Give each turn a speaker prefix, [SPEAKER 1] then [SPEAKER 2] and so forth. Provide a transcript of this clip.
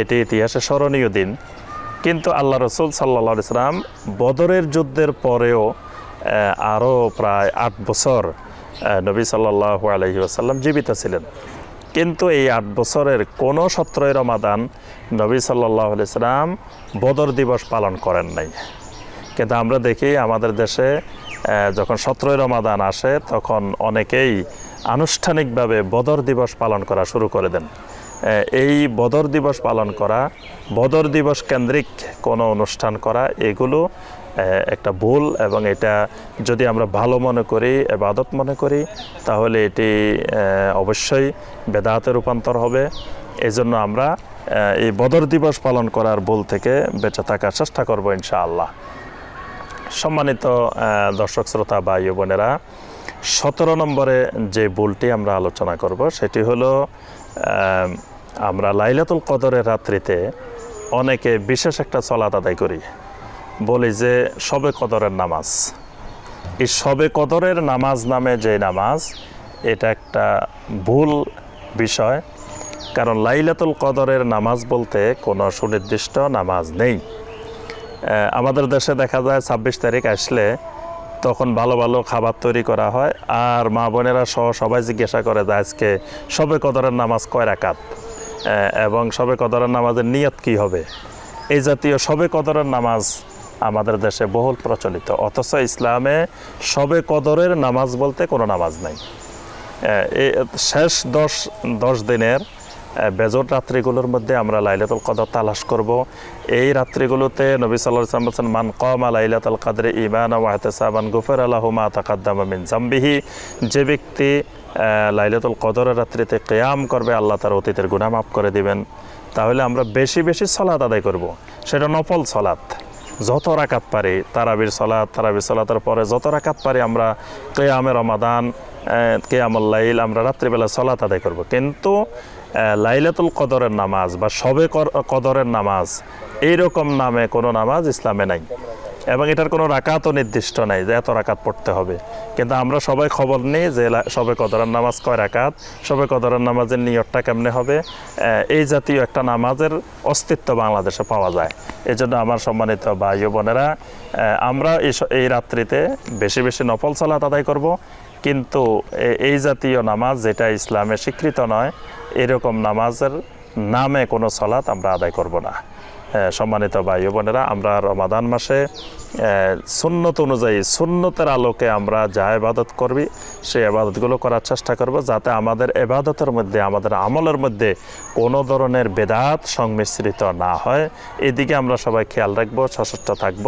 [SPEAKER 1] এটি ইতিহাসে স্মরণীয় দিন। কিন্তু আল্লাহ রসুল সাল্লা ইসলাম বদরের যুদ্ধের পরেও আরও প্রায় আট বছর নবী সাল্লাহ আলহি আসাল্লাম জীবিত ছিলেন। কিন্তু এই আট বছরের কোনো সতেরোই রমাদান নবী সাল্লাহ ইসলাম বদর দিবস পালন করেন নাই। কিন্তু আমরা দেখি আমাদের দেশে যখন সতেরোই রমাদান আসে, তখন অনেকেই আনুষ্ঠানিকভাবে বদর দিবস পালন করা শুরু করে দেন। এই বদর দিবস পালন করা, বদর দিবস কেন্দ্রিক কোনো অনুষ্ঠান করা, এগুলো একটা ভুল এবং এটা যদি আমরা ভালো মনে করি, এবাদত মনে করি, তাহলে এটি অবশ্যই বেদাতে রূপান্তর হবে। এই জন্য আমরা এই বদর দিবস পালন করার ভুল থেকে বেঁচে থাকার চেষ্টা করব ইনশাআল্লাহ। সম্মানিত দর্শক, শ্রোতা বা বোনেরা সতেরো নম্বরে যে ভুলটি আমরা আলোচনা করব, সেটি হলো আমরা লাইলাতুল কদরের রাত্রিতে অনেকে বিশেষ একটা চলাত আদায় করি। বলি যে, সবে কদরের নামাজ। এই সবে কদরের নামাজ নামে যে নামাজ, এটা একটা ভুল বিষয়, কারণ লাইলাতুল কদরের নামাজ বলতে কোনো সুনির্দিষ্ট নামাজ নেই। আমাদের দেশে দেখা যায় ছাব্বিশ তারিখ আসলে তখন ভালো ভালো খাবার তৈরি করা হয়। আর মা বোনেরা সহ সবাই জিজ্ঞাসা করে যে আজকে সবে কদরের নামাজ কয় রাকাত? এবং সবে কদরের নামাজের নিয়ত কি হবে? এই জাতীয় সবে কদরের নামাজ আমাদের দেশে বহুল প্রচলিত। অথচ ইসলামে সবে কদরের নামাজ বলতে কোনো নামাজ নাই। শেষ দশ দশ দিনের বেজর রাত্রিগুলোর মধ্যে আমরা লাইলাতুল কদর তালাশ করব। এই রাত্রিগুলোতে নবী সাল্লাহ ইসলাম বলছেন, মান কমা লাইলাতুল কাদরে ইমান ওয়াহতেসাবান গুফের আল্লাহুমা তাকাদ্দামা মিন জাম্বিহি। যে ব্যক্তি লাইলাতুল কদরের রাত্রিতে কেয়াম করবে, আল্লাহ তার অতীতের গুণা মাফ করে দিবেন। তাহলে আমরা বেশি বেশি সলাৎ আদায় করব। সেটা নফল সলাৎ যত রাকাত পারি, তারাবির সলাৎ তারাবির সলাতের পরে যত রাকাত পারি আমরা কেয়ামে রমাদান কেয়ামুল্লাইল আমরা রাত্রিবেলা সলাত আদায় করব। কিন্তু লাইলাতুল কদরের নামাজ বা সবে কদরের নামাজ এইরকম নামে কোনো নামাজ ইসলামে নাই। এবং এটার কোনো রাকাতও নির্দিষ্ট নাই যে এত রাকাত পড়তে হবে। কিন্তু আমরা সবাই খবর নিই যে সবে কদরের নামাজ কয় রাকাত, সবে কদরের নামাজের নিয়তটা কেমনে হবে। এই জাতীয় একটা নামাজের অস্তিত্ব বাংলাদেশে পাওয়া যায়। এই জন্য আমার সম্মানিত ভাই বোনেরা আমরা এই রাত্রিতে বেশি বেশি নফল সালাত আদায় করব। কিন্তু এই জাতীয় নামাজ যেটা ইসলামে স্বীকৃত নয়, এরকম নামাজের নামে কোনো সলাৎ আমরা আদায় করব না। সম্মানিত ভাই বোনেরা, আমরা রমাদান মাসে সুন্নত অনুযায়ী, সুন্নতের আলোকে আমরা যা এবাদত করবি, সেই আবাদতগুলো করার চেষ্টা করব যাতে আমাদের এবাদতের মধ্যে, আমাদের আমলের মধ্যে কোনো ধরনের বেদাত সংমিশ্রিত না হয়। এদিকে আমরা সবাই খেয়াল রাখব সশস্ত্র থাকব।